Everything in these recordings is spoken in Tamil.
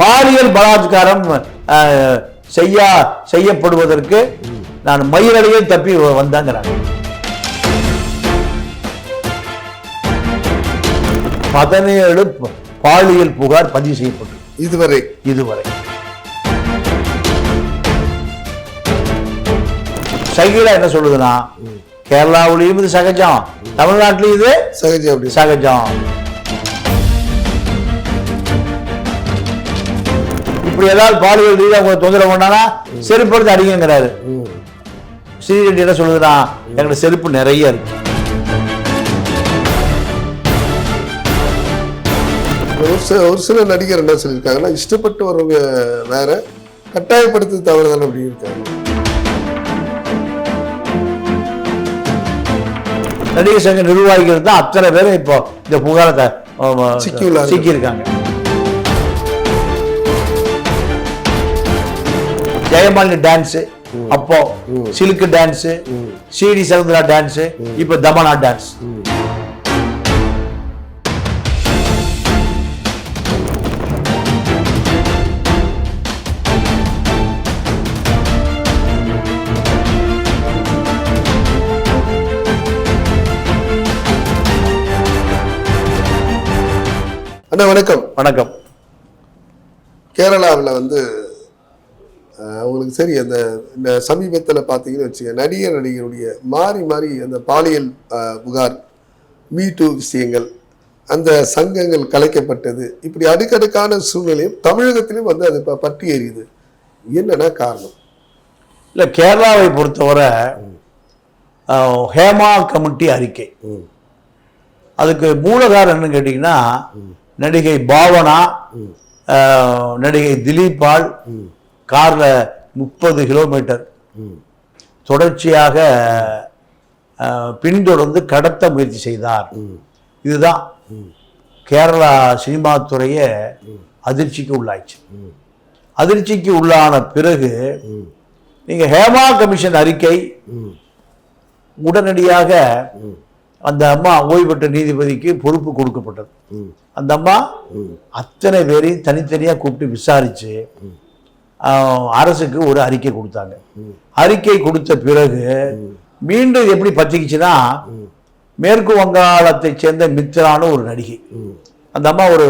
பாலியல் பலாத்காரம் செய்ய செய்யப்படுவதற்கு நான் மயிரடையில் தப்பி வந்தாங்கிறாங்க. பதினேழு பாலியல் புகார் பதிவு செய்யப்பட்டு. இதுவரை. இதுவரை. சகிலா என்ன சொல்லுதுன்னா கேரளாவிலையும் இது சகஜம் தமிழ்நாட்டிலையும் இது சகஜம் சகஜம். இப்படி ஏதாவது பாலியல் ரீதியாக உங்களை தொந்தரவு பண்ணானா செருப்படுத்து அடிங்கிறாரு ம். ஸ்ரீரெட்டி என்ன சொல்லுதுன்னா எங்களோட செருப்பு நிறைய இருக்கு. ஒரு சில ஒரு சில நடிகர் என்ன சொல்லியிருக்காங்கன்னா இஷ்டப்பட்டு வரவங்க வேற கட்டாயப்படுத்து தவறுதானே அப்படி இருக்காங்க நடிகர் சங்க நிர்வாகிகள் தான் அத்தனை பேரும் இப்போ இந்த புகாரத்தை. சிக்கியிருக்காங்க. ஜெயமாலினி டான்ஸ் அப்போ சிலுக்கு டான்ஸ் சிடி சகுந்தரா டான்ஸ் இப்போ தமனா டான்ஸ் அண்ணா வணக்கம். வணக்கம். கேரளாவில் வந்து உங்களுக்கு சரி அந்த இந்த சமீபத்தில் பார்த்தீங்கன்னு வச்சுக்க நடிகர் நடிகருடைய மாறி மாறி அந்த பாலியல் புகார் மீ டூ விஷயங்கள் அந்த சங்கங்கள் கலைக்கப்பட்டது இப்படி அடுக்கடுக்கான சூழ்நிலையும் தமிழகத்திலும் வந்து அது இப்போ பற்றி எறியுது என்னன்னா காரணம்? இல்ல கேரளாவை பொறுத்தவரை ஹேமா கமிட்டி அறிக்கை. அதுக்கு மூலகாரம் என்னன்னு கேட்டிங்கன்னா நடிகை பாவனா நடிகை திலீப்பால் கார்ல முப்பது கிலோமீட்டர். ம். தொடர்ச்சியாக பின்தொடர்ந்து கடத்த முயற்சி செய்தார். இதுதான் கேரளா சினிமா துறையை அதிர்ச்சிக்கு உள்ளாச்சு அதிர்ச்சிக்கு உள்ளான பிறகு நீங்க ஹேமா கமிஷன் அறிக்கை. உடனடியாக அந்த அம்மா ஓய்வு பெற்ற நீதிபதிக்கு பொறுப்பு கொடுக்கப்பட்டது. அந்த அம்மா. அத்தனை பேரையும் தனித்தனியா கூப்பிட்டு விசாரிச்சு அரசுக்கு ஒரு அறிக்கை கொடுத்தாங்க. அறிக்கை கொடுத்த பிறகு மீண்டும் எப்படி பத்திக்கிச்சுன்னா மேற்கு வங்காளத்தை சேர்ந்த மித்ரான்னு ஒரு நடிகை. அந்த அம்மா ஒரு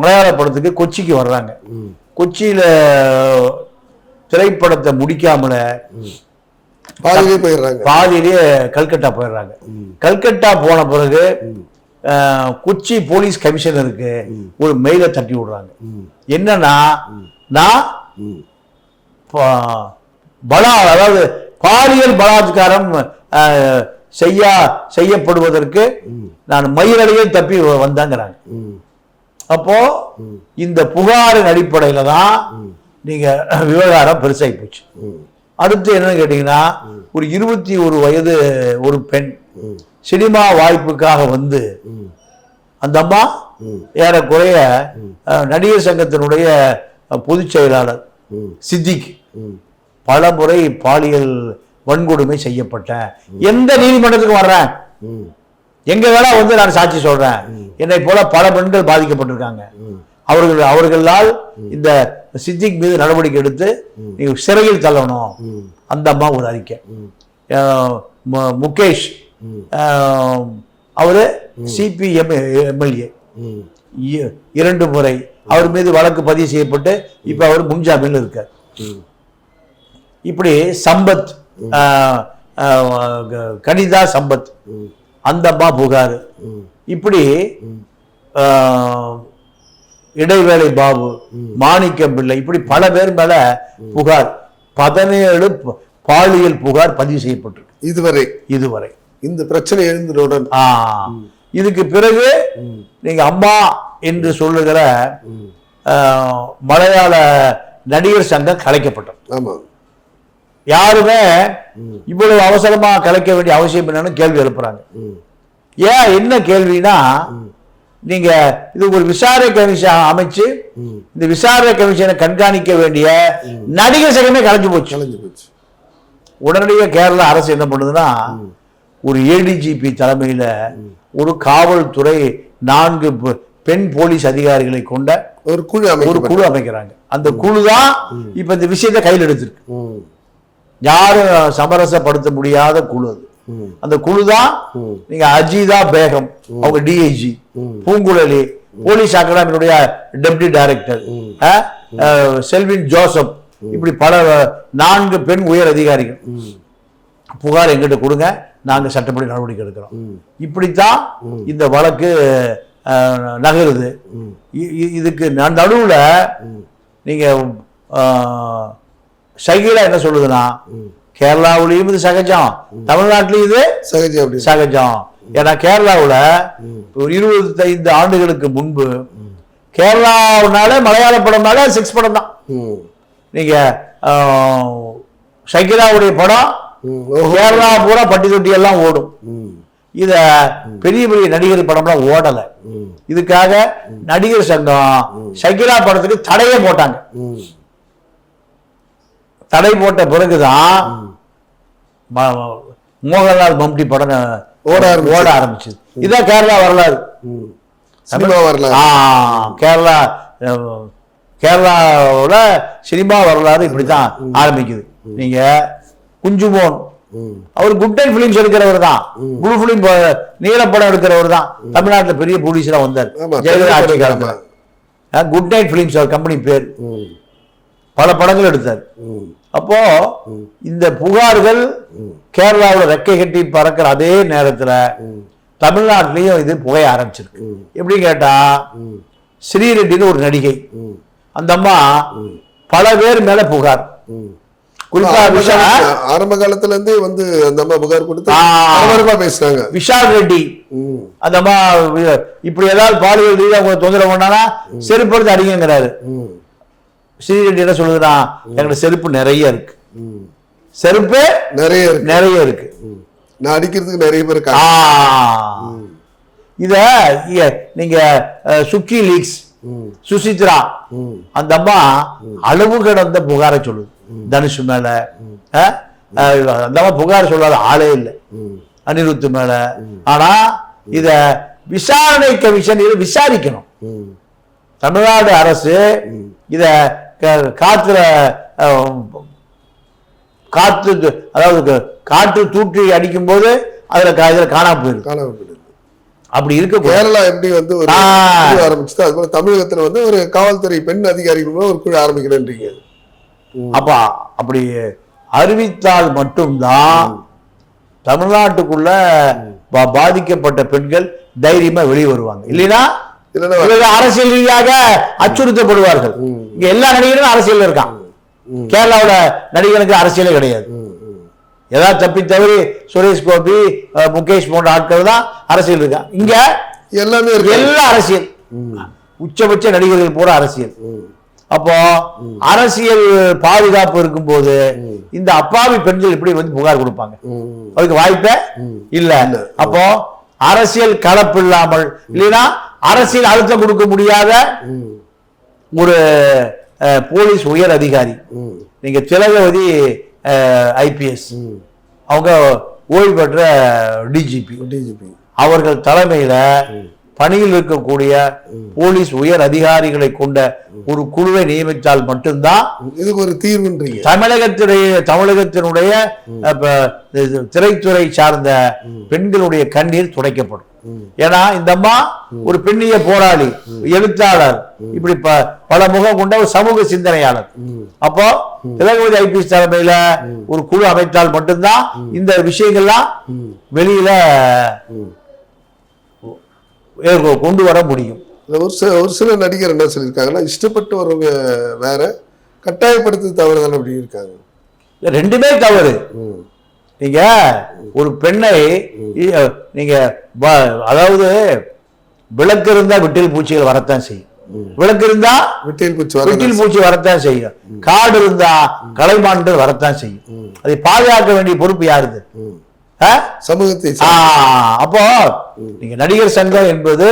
மலையாள படத்துக்கு கொச்சிக்கு வர்றாங்க. கொச்சியில திரைப்படத்தை முடிக்காமல பாதியிலே போயிடுறாங்க. பாதியிலேயே கல்கட்டா போயிடுறாங்க. கல்கட்டா போன பிறகு கொச்சி போலீஸ் கமிஷனருக்கு ஒரு மெயிலை தட்டி விடுறாங்க. என்னன்னா நான் பலா அதாவது பாலியல் பலாத்காரம் செய்ய செய்யப்படுவதற்கு நான் மயிரடையில் தப்பி வந்தாங்கிறாங்க. அப்போ இந்த புகாரின் அடிப்படையில தான் நீங்க விவகாரம் பெருசாகி போச்சு. அடுத்து என்னன்னு கேட்டீங்கன்னா ஒரு இருபத்தி ஒரு வயது ஒரு பெண். சினிமா வாய்ப்புக்காக வந்து. அந்த அம்மா. ஏறக்குறைய நடிகர் சங்கத்தினுடைய பொதுச் செயலாளர். சித்திக். பல முறை பாலியல் வன்கொடுமை செய்யப்பட்டேன் எந்த நீதிமன்றத்துக்கு வர்றேன். எங்க வேணா வந்து நான் சாட்சி சொல்றேன். என்னை போல பல பெண்கள் பாதிக்கப்பட்டிருக்காங்க. அவர்கள் அவர்களால் இந்த சித்திக் மீது நடவடிக்கை எடுத்து நீங்க சிறையில் தள்ளணும். அந்த அம்மா ஒரு அறிக்கை. முகேஷ் அவரு சிபிஎம் எம்எல்ஏ. இரண்டு முறை அவர் மீது வழக்கு பதிவு செய்யப்பட்டு இப்ப அவர் முன்ஜாமீன் இருக்கார். இப்படி சம்பத் கனிதா சம்பத் ம். அந்த அம்மா புகார். இப்படி இடைவேளை பாபு மாணிக்கம் பிள்ளை இப்படி பல பேர் மேல புகார் பதினேழு பாலியல் புகார் பதிவு செய்யப்பட்டிருக்கு. இதுவரை. இதுவரை. இந்த பிரச்சனை எழுந்தவுடன் ஆ இதுக்கு பிறகு நீங்க அம்மா என்று சொல்லுகிற மலையாள நடிகர் சங்கம் கலைக்கப்பட்டது. ஆமா. யாருமே இவ்வளவு அவசரமா கலைக்க வேண்டிய அவசியம் என்னன்னு கேள்வி எழுப்புறாங்க. ஏன் என்ன கேள்வினா நீங்க இது ஒரு விசாரணை கமிஷன் அமைச்சு. இந்த விசாரணை கமிஷனை கண்காணிக்க வேண்டிய நடிகர் சங்கமே கலைஞ்சு போச்சு. கலைஞ்சு போச்சு. உடனடியாக கேரளா அரசு என்ன பண்ணுதுன்னா ஒரு ஏடிஜிபி தலைமையில ஒரு காவல்துறை நான்கு பெண் போலீஸ் அதிகாரிகளை கொண்ட ஒரு குழு ஒரு குழு அமைக்கிறாங்க. அந்த குழு தான் இப்ப இந்த விஷயத்தை கையில் எடுத்திருக்கு. யாரும் சமரசப்படுத்த முடியாத குழு அது. அந்த குழு தான். நீங்க அஜிதா பேகம் அவங்க டிஐஜி பூங்குழலி போலீஸ் அகாடமியினுடைய டெப்டி டைரக்டர். செல்வின் ஜோசப். இப்படி பல நான்கு பெண் உயர் அதிகாரிகள். புகார் எங்கிட்ட கொடுங்க நாங்க சட்டப்படி நடவடிக்கை எடுக்கிறோம். இப்படித்தான் இந்த வழக்கு நகருது. இதுக்கு நடுவுல நீங்க அஹ், ஷகீலா என்ன சொல்லுதுன்னா கேரளாவுலயும் இது சகஜம் தமிழ்நாட்டிலையும் இது சகஜம் சகஜம். ஏன்னா கேரளாவுல ஒரு இருபத்தைந்து ஆண்டுகளுக்கு முன்பு கேரளாவுனால மலையாள படம்னால செக்ஸ் படம் தான். நீங்க ஷகிலாவுடைய படம். கேரளா பூரா பட்டி தொட்டி எல்லாம் ஓடும். இத பெரிய பெரிய நடிகர் படம்லாம் ஓடல. இதுக்காக நடிகர் சங்கம் ஷகிலா படத்துக்கு தடையே போட்டாங்க. தடை போட்ட பிறகுதான் மோகன்லால் மம்டி படம் ஓட. ஓட ஆரம்பிச்சது. இதான் கேரளா வரலாறு. சினிமா வரல ஆ, கேரளா கேரளாவோட சினிமா வரலாறு இப்படித்தான் ஆரம்பிக்குது. நீங்க குஞ்சுமோன் அவர் குட் நைட் பிலிம்ஸ் எடுக்கிறவர் தான் ப்ளூ பிலிம் நீலப்படம் எடுக்கிறவர் தான் தமிழ்நாட்டுல பெரிய ப்ரொடியூசரா வந்தார். ஜெயலலிதா ஆட்சி. காலத்துல. குட் நைட் பிலிம்ஸ் அவர் கம்பெனி பேர். பல படங்கள் எடுத்தார். அப்போ இந்த புகார்கள் கேரளாவுல ரெக்கை கட்டி பறக்கிற அதே நேரத்துல தமிழ்நாட்டிலையும் இது புகைய ஆரம்பிச்சிருக்கு. எப்படி கேட்டா ஸ்ரீரெட்டின்னு ஒரு நடிகை. அந்த அம்மா பல பேர் மேல புகார். குறிப்பா ஆரம்ப விஷா காலத்துல- ஆரம்ப காலத்துல இருந்தே வந்து அந்த அம்மா புகார் கொடுத்து பேசுறாங்க. விஷால் ரெட்டி. அந்த அம்மா இப்படி ஏதாவது பாலியல் ரீதியா உங்களை தொந்தரவு பண்ணானா செருப்பு எடுத்து அடிங்கிறாரு. ஸ்ரீரெட்டி என்ன சொல்லுதுன்னா எங்களுக்கு செருப்பு நிறைய இருக்கு. செருப்பு நிறைய இருக்கு. நிறைய இருக்கு. நான் அடிக்கிறதுக்கு நிறைய பேர் ஆ. இருக்காங்க இத நீங்க சுக்கி லீக்ஸ் சுசித்ரா. அந்த அம்மா அளவு கடந்த புகாரை சொல்லுது. தனுஷ் மேல அந்த அம்மா புகார் சொல்லாத ஆளே இல்லை. ம், அனிருத் மேல. ஆனா இத விசாரணை கமிஷன் இதை விசாரிக்கணும். தமிழ்நாடு அரசு இத க- காத்துல அஹ், காத்து அதாவது காற்று தூற்றி அடிக்கும் போது அதுல இதுல காணாம போயிருக்கு காணாம போயிடுது. அப்படி இருக்கக்கூடாது. கேரளா எப்படி வந்து ஒரு ஆ. குழு ஆரம்பிச்சுதோ. அது போல தமிழகத்துல வந்து ஒரு காவல்துறை பெண் அதிகாரிகள் ஒரு குழு ஆரம்பிக்கிறேன்றீங்க அப்ப அப்படி அறிவித்தால் மட்டும்தான் தமிழ்நாட்டுக்குள்ள பாதிக்கப்பட்ட பெண்கள் தைரியமா வெளியே வருவாங்க. இல்லைன்னா அரசியல் ரீதியாக அச்சுறுத்தப்படுவார்கள். இங்க எல்லா நடிகரும் அரசியல் இருக்கான். கேரளாவுல நடிகனுக்கு அரசியலே கிடையாது. ஏதாவது தப்பி தவறி சுரேஷ் கோபி முகேஷ் போன்ற ஆட்கள் தான் அரசியல் இருக்கான் இங்க எல்லாமே எல்லா அரசியல். உச்சபட்ச நடிகர்கள் பூரா அரசியல். அப்போ அரசியல் பாதுகாப்பு இருக்கும்போது இந்த அப்பாவி பெண்கள் இப்படி வந்து புகார் கொடுப்பாங்க? அதுக்கு வாய்ப்பே இல்ல. அப்போ அரசியல் கலப்பு இல்லாமல் இல்லைன்னா அரசியல் அழுத்தம் கொடுக்க முடியாத ஒரு போலீஸ் உயர் அதிகாரி. நீங்க திலகவதி ஐபிஎஸ். அவங்க ஓய்வு பெற்ற டிஜிபி டிஜிபி அவர்கள் தலைமையில பணியில் இருக்கக்கூடிய போலீஸ் உயர் அதிகாரிகளை கொண்ட ஒரு குழுவை நியமித்தால் மட்டும்தான் இதுக்கு ஒரு தீர்வுன்றீங்க. தமிழகத்துடைய தமிழகத்தினுடைய திரைத்துறை சார்ந்த பெண்களுடைய கண்ணீர் துடைக்கப்படும். ஏன்னா இந்த அம்மா ஒரு பெண்ணிய போராளி எழுத்தாளர் இப்படி பல முகம் கொண்ட ஒரு சமூக சிந்தனையாளர். அப்போ திலகவதி ஐபிஎஸ் தலைமையில ஒரு குழு அமைத்தால் மட்டும்தான் இந்த விஷயங்கள்லாம் வெளியில கொண்டு வர முடியும். ஒரு சில ஒரு சில நடிகர் என்ன சொல்லியிருக்காங்கன்னா இஷ்டப்பட்டு வரவங்க வேற கட்டாயப்படுத்து தவறுதானே அப்படி இருக்காங்க. ரெண்டுமே தவறு. நீங்க ஒரு பெண்ணை நீங்க அதாவது விளக்கு இருந்தா விட்டில் பூச்சிகள் வரத்தான் செய்யும். விளக்கு இருந்தா விட்டில் பூச்சி விட்டில் பூச்சி வரத்தான் செய்யும். காடு இருந்தா கலைமான்கள் வரத்தான் செய்யும். அதை பாதுகாக்க வேண்டிய பொறுப்பு யாருது? சமூகத்தை அப்போ நீங்க நடிகர் சங்கம் என்பது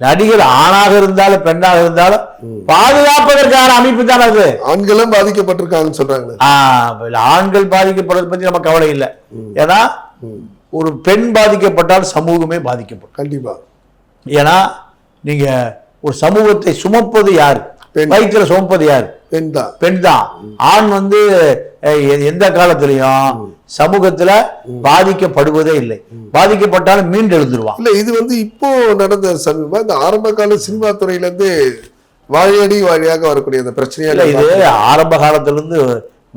நடிகர் ஆணாக இருந்தாலும் பெண்ணாக இருந்தாலும் பாதுகாப்பதற்கான அமைப்பு தான் அது? ஆண்களும் பாதிக்கப்பட்டிருக்காங்கன்னு சொல்றாங்க ஆண்கள் பாதிக்கப்படுறதை பத்தி நம்ம கவலை இல்லை. ஏன்னா ஒரு பெண் பாதிக்கப்பட்டால் சமூகமே பாதிக்கப்படும். கண்டிப்பா. ஏன்னா நீங்க ஒரு சமூகத்தை சுமப்பது யார். வயிற்றுல சுமப்பது யார்? பெண் தான் பெண் தான் ஆண் வந்து எந்த காலத்திலையும் சமூகத்துல பாதிக்கப்படுவதே இல்லை. பாதிக்கப்பட்டாலும் மீண்டு எழுந்துருவான். இல்ல இது வந்து இப்போ நடந்த சமீபமா இந்த ஆரம்ப கால சினிமா துறையில இருந்து வாழையடி வாழியாக வரக்கூடிய அந்த பிரச்சனையா இல்ல இது ஆரம்ப காலத்துல இருந்து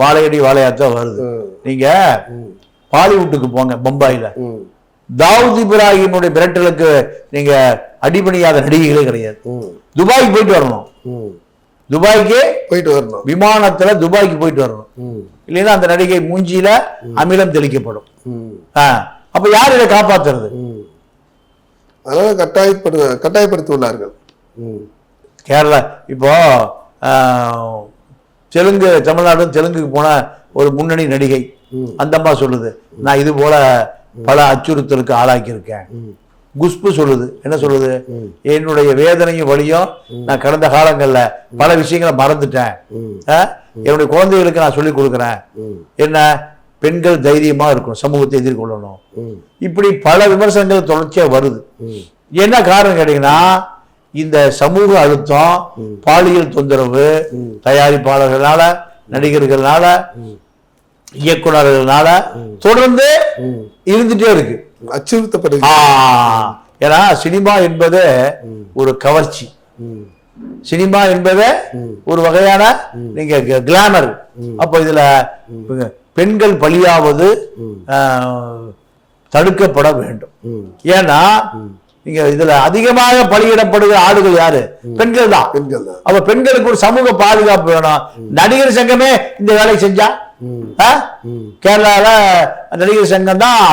வாழையடி வாழையாத்தான் வருது. நீங்க பாலிவுட்டுக்கு போங்க பம்பாயில. தாவூத் இப்ராஹிமுடைய மிரட்டலுக்கு நீங்க அடிபணியாத நடிகைகளே கிடையாது. துபாய்க்கு போயிட்டு வரணும். துபாய்க்கு போயிட்டு வரணும். விமானத்துல துபாய்க்கு போயிட்டு வரணும். இல்லைன்னா அந்த நடிகை மூஞ்சியில அமிலம் தெளிக்கப்படும். அப்ப யார் இதை காப்பாத்துறது? ம். அதனால கட்டாயப்படு கட்டாயப்படுத்தியுள்ளார்கள். கேரளா இப்போ தெலுங்கு தமிழ்நாடு தெலுங்குக்கு போன ஒரு முன்னணி நடிகை. ம். அந்த அம்மா சொல்லுது நான் இது போல பல அச்சுறுத்தலுக்கு ஆளாக்கியிருக்கேன். குஷ்பு சொல்லுது. என்ன சொல்லுது. என்னுடைய வேதனையும் வழியும் நான் கடந்த காலங்கள்ல பல விஷயங்களை மறந்துட்டேன்? என்னுடைய குழந்தைகளுக்கு நான் சொல்லி கொடுக்குறேன். என்ன? பெண்கள் தைரியமா இருக்கணும். சமூகத்தை எதிர்கொள்ளணும். இப்படி பல விமர்சனங்கள் தொடர்ச்சியா வருது. என்ன காரணம் கேட்டீங்கன்னா இந்த சமூக அழுத்தம் பாலியல் தொந்தரவு தயாரிப்பாளர்களால நடிகர்களால இயக்குனர்களால தொடர்ந்து. இருந்துட்டே இருக்கு. அச்சுறுத்தப்படுகிறது. ஆ, ஏன்னா சினிமா என்பது ஒரு கவர்ச்சி. சினிமா என்பது ஒரு வகையான நீங்க கிளாமர் அப்ப இதுல பெண்கள் பலியாவது தடுக்கப்பட வேண்டும். ஏன்னா நீங்க இதுல அதிகமாக பலியிடப்படுகிற ஆடுகள் யாரு? பெண்கள் தான். பெண்கள் தான். அப்ப பெண்களுக்கு ஒரு சமூக பாதுகாப்பு வேணும். நடிகர் சங்கமே இந்த வேலையை செஞ்சா. கேரளால நடிகர் சங்கம் தான்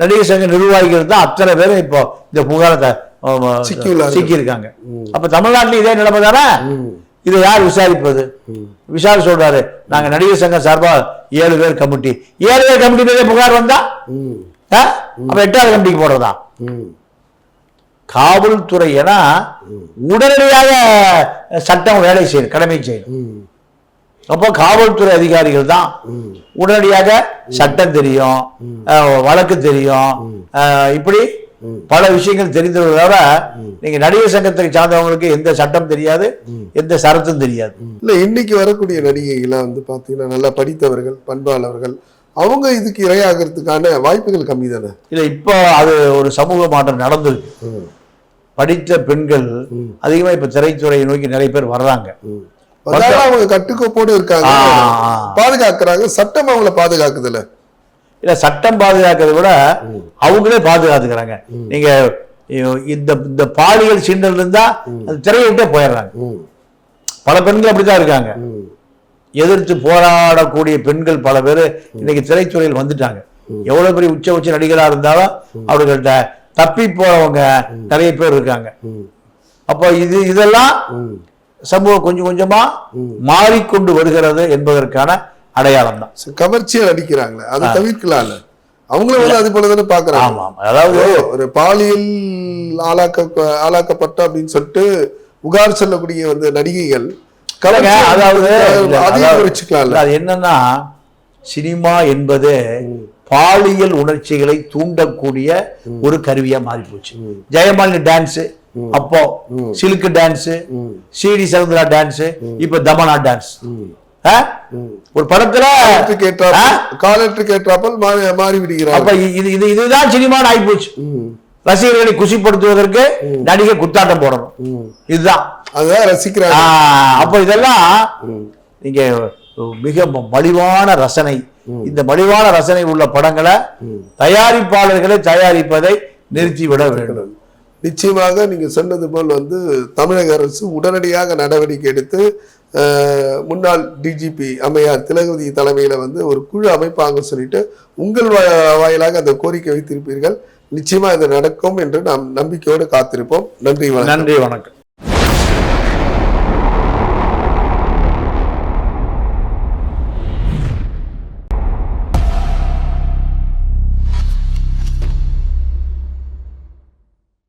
நடிகர் சங்க நிர்வாகிகள் தான் அத்தனை பேரும் இப்போ இந்த புகாரத்தை சிக்கியுள்ளார்கள். சிக்கி இருக்காங்க அப்ப தமிழ்நாட்டுல இதே நிலைமை தானே? இதை யார் விசாரிப்பது? விஷால் சொல்றாரு. நாங்க நடிகர் சங்கம் சார்பா ஏழு பேர் கமிட்டி. ஏழு பேர் கமிட்டி மீது புகார் வந்தா? அப்ப எட்டாவது கமிட்டிக்கு போடுறதா ம். காவல்துறை ஏன்னா உடனடியாக சட்டம் வேலை செய்யணும் கடமை செய்யணும். ம், அப்போ காவல்துறை அதிகாரிகள் தான். உடனடியாக சட்டம் தெரியும் வழக்கு தெரியும். இப்படி பல விஷயங்கள் தெரிந்ததை தவிர நீங்க நடிகர் சங்கத்தை சார்ந்தவங்களுக்கு எந்த சட்டம் தெரியாது எந்த சரத்தும் தெரியாது. இல்ல இன்னைக்கு வரக்கூடிய நடிகைகள்லாம் வந்து பாத்தீங்கன்னா நல்லா படித்தவர்கள் பண்பாளர்கள் அவங்க இதுக்கு இரையாகிறதுக்கான வாய்ப்புகள் கம்மி தானே? இல்ல இப்போ அது ஒரு சமூக மாற்றம் நடந்திருக்கு. படித்த பெண்கள் அதிகமா இப்ப திரைத்துறையை நோக்கி நிறைய பேர் வர்றாங்க. அவங்க கட்டுக்கோப்போடு இருக்காங்க. பாதுகாக்கிறாங்க. சட்டம் அவங்கள பாதுகாக்குதுல்ல இல்ல சட்டம் பாதுகாக்கிறதை விட அவங்களே பாதுகாத்துக்கிறாங்க. நீங்க இந்த இந்த பாலியல் சீண்டல் இருந்தா அது திரையை விட்டே போயிடுறாங்க பல பெண்கள் அப்படித்தான் இருக்காங்க. எதிர்த்து போராடக்கூடிய பெண்கள் பல பேர் இன்னைக்கு திரைத்துறையில் வந்துட்டாங்க. எவ்வளவு பெரிய உச்ச உச்ச நடிகரா இருந்தாலும் அவர்கள்ட்ட தப்பி போறவங்க நிறைய பேர் இருக்காங்க. அப்போ இது இதெல்லாம். சமூகம் கொஞ்சம் கொஞ்சமா மாறிக்கொண்டு வருகிறது என்பதற்கான அடையாளம் தான் சரி, கவர்ச்சியா நடிக்கிறாங்களே அதை தவிர்க்கலாம்ல? அவங்களும் வந்து அது போல தானே பாக்குறாங்க ஆமா ஆமா. அதாவது ஒரு பாலியல் ஆளாக்க ஆளாக்கப்பட்ட அப்படின்னு சொல்லிட்டு புகார் சொல்லக்கூடிய வந்து நடிகைகள் அதாவது அது என்னன்னா சினிமா என்பது பாலியல் உணர்ச்சிகளை தூண்டக்கூடிய ஒரு கருவியா மாறி போச்சு ஜெயமாலினி டான்ஸ் அப்போ சிலுக்கு டான்ஸ் சிடி சவுந்தரா டான்ஸ் இப்ப தமனா டான்ஸ்? ஒரு படத்துல காலத்துக்கு? ஏற்றாப்பல் மாறி விடுகிறாங்க அப்ப இது இது இதுதான் சினிமான்னு ஆயிப்போச்சு. ரசிகர்களை குசிப்படுத்துவதற்கு நடிகர் குத்தாட்டம் போடணும். இதுதான். அதான் ரசிக்கிறாங்க. அப்ப இதெல்லாம் நீங்க மிக மலிவான ரசனை. இந்த மலிவான ரசனை உள்ள படங்களை தயாரிப்பாளர்களை தயாரிப்பதை நிறுத்திவிட வேண்டும். நிச்சயமாக நீங்கள் சொன்னது போல் வந்து தமிழக அரசு உடனடியாக நடவடிக்கை எடுத்து முன்னாள் டிஜிபி அம்மையார் திலகவதி தலைமையில் வந்து ஒரு குழு அமைப்பாங்க சொல்லிட்டு உங்கள் வாயிலாக அந்த கோரிக்கை வைத்திருப்பீர்கள். நிச்சயமாக இது நடக்கும் என்று நாம் நம்பிக்கையோடு காத்திருப்போம். நன்றி வணக்கம். நன்றி வணக்கம்.